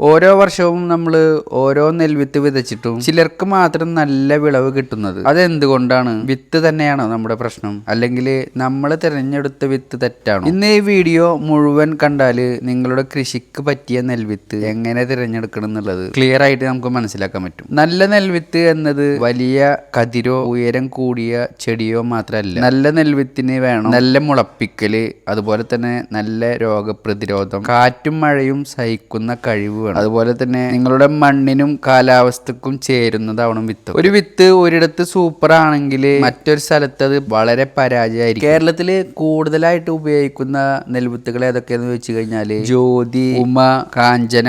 ഓരോ വർഷവും നമ്മൾ ഓരോ നെൽവിത്ത് വിതച്ചിട്ടും ചിലർക്ക് മാത്രം നല്ല വിളവ് കിട്ടുന്നത്. അതെന്തുകൊണ്ടാണ്? വിത്ത് തന്നെയാണോ നമ്മുടെ പ്രശ്നം? അല്ലെങ്കിൽ നമ്മൾ തിരഞ്ഞെടുത്ത വിത്ത് തെറ്റാണോ? ഇന്ന് ഈ വീഡിയോ മുഴുവൻ കണ്ടാൽ നിങ്ങളുടെ കൃഷിക്ക് പറ്റിയ നെൽവിത്ത് എങ്ങനെ തിരഞ്ഞെടുക്കണം എന്നുള്ളത് ക്ലിയർ ആയിട്ട് നമുക്ക് മനസ്സിലാക്കാൻ പറ്റും. നല്ല നെൽവിത്ത് എന്നത് വലിയ കതിരോ ഉയരം കൂടിയ ചെടിയോ മാത്രമല്ല നല്ല നെൽവിത്തിന് വേണം നല്ല മുളപ്പിക്കൽ അതുപോലെ തന്നെ നല്ല രോഗപ്രതിരോധം കാറ്റും മഴയും സഹിക്കുന്ന കഴിവ് വേണം അതുപോലെ തന്നെ നിങ്ങളുടെ മണ്ണിനും കാലാവസ്ഥക്കും ചേരുന്നതാവണം വിത്ത്. ഒരു വിത്ത് ഒരിടത്ത് സൂപ്പർ ആണെങ്കിൽ മറ്റൊരു സ്ഥലത്ത് അത് വളരെ പരാജയമായിരിക്കും. കേരളത്തിൽ കൂടുതലായിട്ട് ഉപയോഗിക്കുന്ന നെൽവിത്തുകൾ ഏതൊക്കെയാണെന്ന് വെച്ച് കഴിഞ്ഞാൽ? ജ്യോതി ഉമ കാഞ്ചന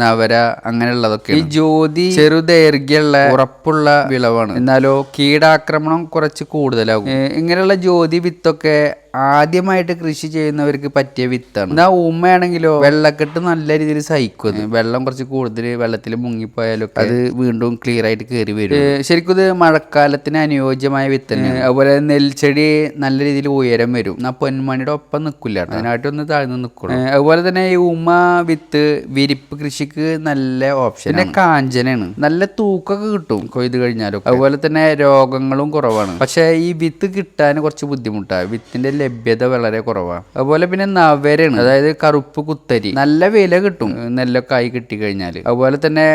നവര അങ്ങനെയുള്ളതൊക്കെ ഈ ജ്യോതി ചെറുദൈർഘ്യമുള്ള ഉറപ്പുള്ള വിളവാണ്. എന്നാലോ കീടാക്രമണം കുറച്ച് കൂടുതലാകും. ഇങ്ങനെയുള്ള ജ്യോതി വിത്തൊക്കെ ആദ്യമായിട്ട് കൃഷി ചെയ്യുന്നവർക്ക് പറ്റിയ വിത്താണ്. എന്നാ ഉമ്മയാണെങ്കിലോ വെള്ളക്കെട്ട് നല്ല രീതിയിൽ സഹിക്കും വെള്ളം കുറച്ച് കൂടുതൽ വെള്ളത്തിൽ മുങ്ങിപ്പോയാലും അത് വീണ്ടും ക്ലിയർ ആയിട്ട് കയറി വരും. ശരിക്കും ഇത് മഴക്കാലത്തിന് അനുയോജ്യമായ വിത്ത് അതുപോലെ നെൽച്ചെടി നല്ല രീതിയിൽ ഉയരം വരും. എന്നാ പൊന്മണിയുടെ ഒപ്പം നിൽക്കില്ല അതിനായിട്ടൊന്ന് താഴ്ന്നു നിൽക്കണം. അതുപോലെ തന്നെ ഈ ഉമ്മ വിത്ത് വിരിപ്പ് കൃഷിക്ക് നല്ല ഓപ്ഷൻ പിന്നെ കാഞ്ചനാണ്. നല്ല തൂക്കൊക്കെ കിട്ടും കൊയ്ത് കഴിഞ്ഞാലും അതുപോലെ തന്നെ രോഗങ്ങളും കുറവാണ്. പക്ഷെ ഈ വിത്ത് കിട്ടാൻ കുറച്ച് ബുദ്ധിമുട്ടാണ് വിത്തിന്റെ ലഭ്യത വളരെ കുറവാണ് അതുപോലെ പിന്നെ നവരാണ് അതായത് കറുപ്പ് കുത്തരി നല്ല വില കിട്ടും. നെല്ലൊക്കെ ആയി കിട്ടി കഴിഞ്ഞാൽ അതുപോലെ തന്നെ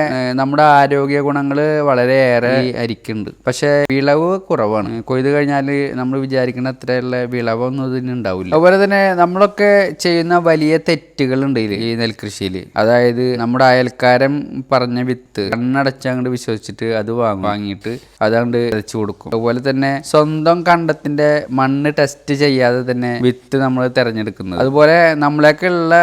നമ്മുടെ ആരോഗ്യ ഗുണങ്ങൾ വളരെയേറെ ഏറെ അരിക്കുണ്ട്. പക്ഷെ വിളവ് കുറവാണ്. കൊയ്ത് കഴിഞ്ഞാൽ നമ്മൾ വിചാരിക്കുന്ന അത്രയുള്ള വിളവൊന്നും ഇതിന് ഉണ്ടാവില്ല. അതുപോലെ തന്നെ നമ്മളൊക്കെ ചെയ്യുന്ന വലിയ തെറ്റുകളുണ്ട് ഉണ്ട് ഈ നെൽകൃഷിയിൽ അതായത് നമ്മുടെ അയൽക്കാരൻ പറഞ്ഞ വിത്ത് കണ്ണടച്ച് വിശ്വസിച്ചിട്ട് അത് വാങ്ങും. വാങ്ങിയിട്ട് അതുകൊണ്ട് വിതച്ചു കൊടുക്കും. അതുപോലെ തന്നെ സ്വന്തം കണ്ടത്തിന്റെ മണ്ണ് ടെസ്റ്റ് ചെയ്യാതെ തന്നെ വിത്ത് നമ്മൾ തിരഞ്ഞെടുക്കുന്നത്. അതുപോലെ നമ്മളൊക്കെ ഉള്ള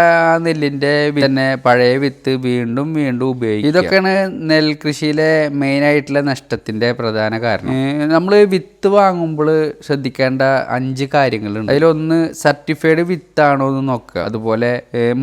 നെല്ലിന്റെ തന്നെ പഴയ വിത്ത് വീണ്ടും വീണ്ടും ഉപയോഗിക്കും ഇതൊക്കെയാണ് നെൽകൃഷിയിലെ മെയിൻ ആയിട്ടുള്ള നഷ്ടത്തിന്റെ പ്രധാന കാരണം. നമ്മൾ വിത്ത് വാങ്ങുമ്പോൾ ശ്രദ്ധിക്കേണ്ട അഞ്ച് കാര്യങ്ങളുണ്ട്. അതിലൊന്ന് സർട്ടിഫൈഡ് വിത്താണോ എന്ന് നോക്കുക. അതുപോലെ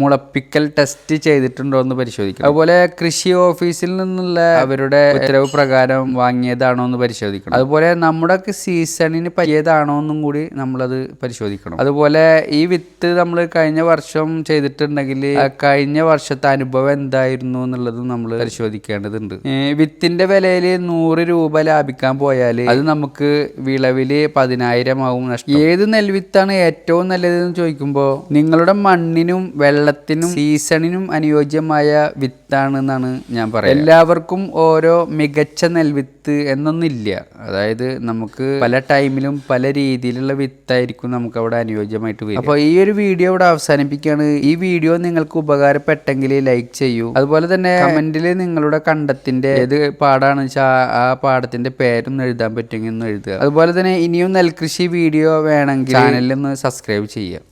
മുളപ്പിക്കൽ ടെസ്റ്റ് ചെയ്തിട്ടുണ്ടോ എന്ന് പരിശോധിക്കുക അതുപോലെ കൃഷി ഓഫീസിൽ നിന്നുള്ള അവരുടെ ഉത്തരവ് പ്രകാരം വാങ്ങിയതാണോ എന്ന് പരിശോധിക്കണം. അതുപോലെ നമ്മുടെ സീസണിന് പറ്റിയതാണോ എന്നും കൂടി നമ്മളത് പരിശോധിക്കണം. അതുപോലെ ഈ വിത്ത് നമ്മൾ കഴിഞ്ഞ വർഷം ചെയ്തിട്ടുണ്ടെങ്കിൽ കഴിഞ്ഞ വർഷത്തെ അനുഭവം എന്തായിരുന്നു എന്നുള്ളതും നമ്മൾ പരിശോധിക്കേണ്ടതുണ്ട്. വിത്തിന്റെ വിലയിൽ നൂറ് രൂപ ലാഭിക്കാൻ പോയാൽ അത് നമുക്ക് വിളവിൽ പതിനായിരം ആവും നഷ്ടം. ഏത് നെൽവിത്താണ് ഏറ്റവും നല്ലതെന്ന് ചോദിക്കുമ്പോൾ നിങ്ങളുടെ മണ്ണിനും വെള്ളത്തിനും സീസണിനും അനുയോജ്യമായ വിത്താണെന്നാണ് ഞാൻ പറയുന്നത് എല്ലാവർക്കും ഓരോ മികച്ച നെൽവിത്ത് എന്നൊന്നില്ല. അതായത് നമുക്ക് പല ടൈമിലും പല രീതിയിലുള്ള വിത്തായിരിക്കും നമുക്ക് അവിടെ അനുയോജ്യമായിട്ട് വരും അപ്പോൾ ഈ ഒരു വീഡിയോ ഇവിടെ അവസാനിപ്പിക്കുകയാണ്. ഈ വീഡിയോ നിങ്ങൾക്ക് ഉപകാരപ്പെട്ടെങ്കിൽ ലൈക്ക് ചെയ്യൂ. അതുപോലെ തന്നെ കമന്റിൽ നിങ്ങളുടെ കണ്ടത്തിന്റെ ഏത് പാടാണ് വെച്ചാൽ ആ പാടത്തിന്റെ പേരൊന്ന് എഴുതാൻ പറ്റുമെങ്കിൽ ഒന്ന് എഴുതുക. അതുപോലെ തന്നെ ഇനിയും നെൽകൃഷി വീഡിയോ വേണമെങ്കിൽ ചാനലിൽ ഒന്ന് സബ്സ്ക്രൈബ് ചെയ്യുക.